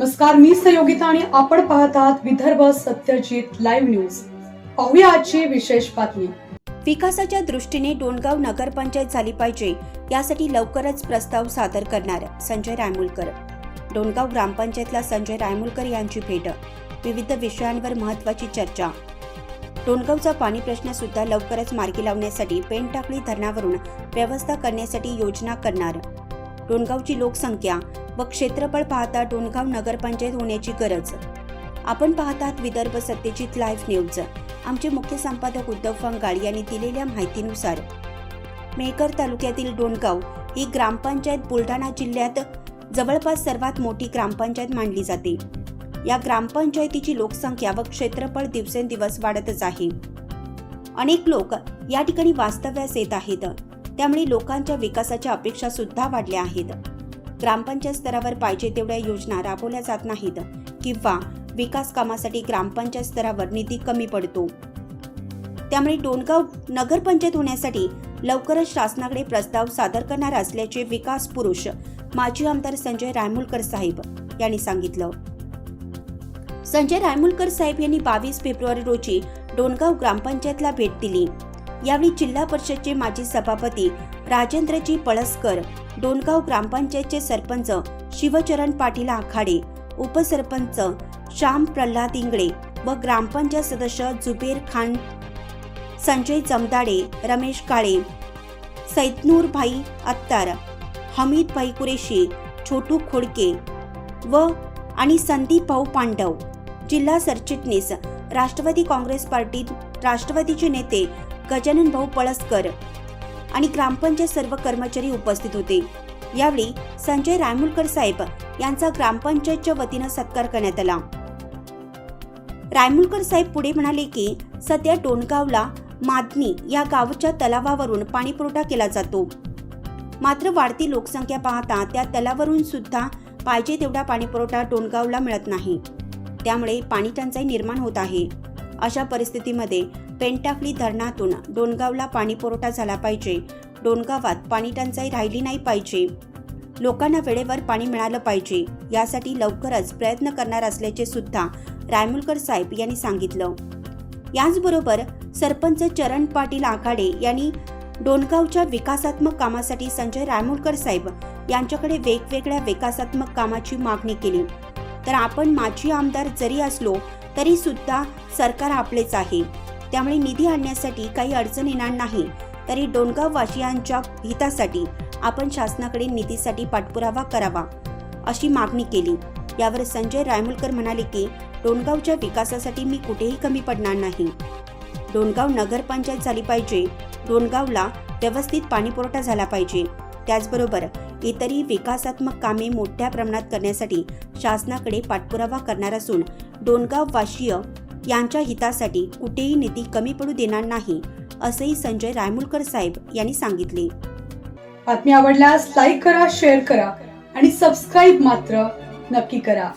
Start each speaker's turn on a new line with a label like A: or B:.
A: नमस्कार मी सहयोगिता आणि आपण पाहत आहात विदर्भ सत्यजित लाईव्ह न्यूज. पाहूया आजची विशेष बातमी.
B: विकासाच्या दृष्टीने डोणगाव नगरपंचायत झाली पाहिजे यासाठी लवकरच प्रस्ताव सादर करणार संजय रायमुलकर. डोणगाव ग्रामपंचायतला संजय रायमुलकर यांची भेट. विविध विषयांवर महत्वाची चर्चा. डोणगावचा पाणी प्रश्न सुद्धा लवकरच मार्गी लावण्यासाठी पेनटाकळी धरणावरून व्यवस्था करण्यासाठी योजना करणार. डोणगावची लोकसंख्या व क्षेत्रफळ पाहता डोणगाव नगरपंचायत होण्याची गरज. आपण पाहतात विदर्भ सत्यजित लाईव्ह न्यूज. आमचे मुख्य संपादक उद्धव फंगाळ यांनी दिलेल्या माहितीनुसार मेकर तालुक्यातील डोणगाव ही ग्रामपंचायत बुलढाणा जिल्ह्यात जवळपास सर्वात मोठी ग्रामपंचायत मानली जाते. या ग्रामपंचायतीची लोकसंख्या व क्षेत्रफळ दिवसेंदिवस वाढतच आहे. अनेक लोक या ठिकाणी वास्तव्यास येत आहेत. त्यामुळे लोकांच्या विकासाच्या अपेक्षा सुद्धा वाढल्या आहेत. ग्रामपंचायत स्तरावर पाहिजे तेवढ्या योजना राबवल्या जात नाहीत किंवा विकास कामासाठी ग्रामपंचायत स्तरावर निधी कमी पडतो. त्यामुळे डोणगाव नगरपंचायत होण्यासाठी लवकरच शासनाकडे प्रस्ताव सादर करणार असल्याचे विकास पुरुष माजी आमदार संजय रायमुलकर साहेब यांनी सांगितलं. संजय रायमुलकर साहेब यांनी बावीस फेब्रुवारी रोजी डोणगाव ग्रामपंचायतला भेट दिली. यावेळी जिल्हा परिषदचे माजी सभापती राजेंद्रजी पळसकर डोणगाव ग्रामपंचायतचे सरपंच शिवचरण पाटील आखाडे उपसरपंच श्याम प्रल्हाद इंगळे व ग्रामपंचायत सदस्य जुबेर खान संजय जमदाडे रमेश काळे सैदनूर भाई अत्तार हमीद भाई कुरेशी छोटू खोडके व आणि संदीप भाऊ पांडव. जिल्हा सरचिटणीस राष्ट्रवादी काँग्रेस पार्टी राष्ट्रवादीचे नेते गजानन भाऊ पळसकर आणि ग्रामपंचायत सर्व कर्मचारी उपस्थित होते. यावेळी संजय रायमुलकर साहेब यांचा ग्रामपंचायतच्या वतीनं सत्कार करण्यात आला. रायमुलकर साहेब पुढे म्हणाले की सध्या डोणगावला मादनी या गावच्या तलावावरून पाणीपुरवठा केला जातो. मात्र वाढती लोकसंख्या पाहता त्या तलावावरून सुद्धा पाहिजे तेवढा पाणीपुरवठा डोणगावला मिळत नाही. त्यामुळे पाणी टंचाई निर्माण होत आहे. अशा परिस्थितीमध्ये पेंटाकली धरणातून. डोणगावला पाणीपुरवठा झाला पाहिजे. डोणगावात पाणी टंचाई राहिली नाही पाहिजे. लोकांना वेळेवर पाणी मिळालं पाहिजे. यासाठी लवकरच प्रयत्न करणार असल्याचे सुद्धा रायमुलकर साहेब यांनी सांगितलं. याचबरोबर सरपंच चरण पाटील आघाडे यांनी डोणगावच्या विकासात्मक कामासाठी संजय रायमुलकर साहेब यांच्याकडे वेगवेगळ्या विकासात्मक कामाची मागणी केली. तर आपण माजी आमदार जरी असलो तरी सुद्धा सरकार आपलेच आहे. त्यामुळे निधी आणण्यासाठी काही अडचण येणार नाही. तरी डोणगाव वासियांच्या हितासाठी आपण शासनाकडे निधीसाठी पाठपुरावा करावा अशी मागणी केली. यावर संजय रायमुलकर म्हणाले की डोणगावच्या विकासासाठी मी कुठेही कमी पडणार नाही. डोणगाव नगरपंचायत झाली पाहिजे. डोणगावला व्यवस्थित पाणीपुरवठा झाला पाहिजे. त्याचबरोबर इतरही विकासात्मक कामे मोठ्या प्रमाणात करण्यासाठी शासनाकडे पाठपुरावा करणार असून डोणगाव वाशीय यांच्या हितासाठी कुठेही निधी कमी पडू देणार नाही असंही संजय रायमुलकर साहेब यांनी सांगितले.
A: बातमी आवडल्यास लाईक करा शेअर करा आणि सबस्क्राईब मात्र नक्की करा.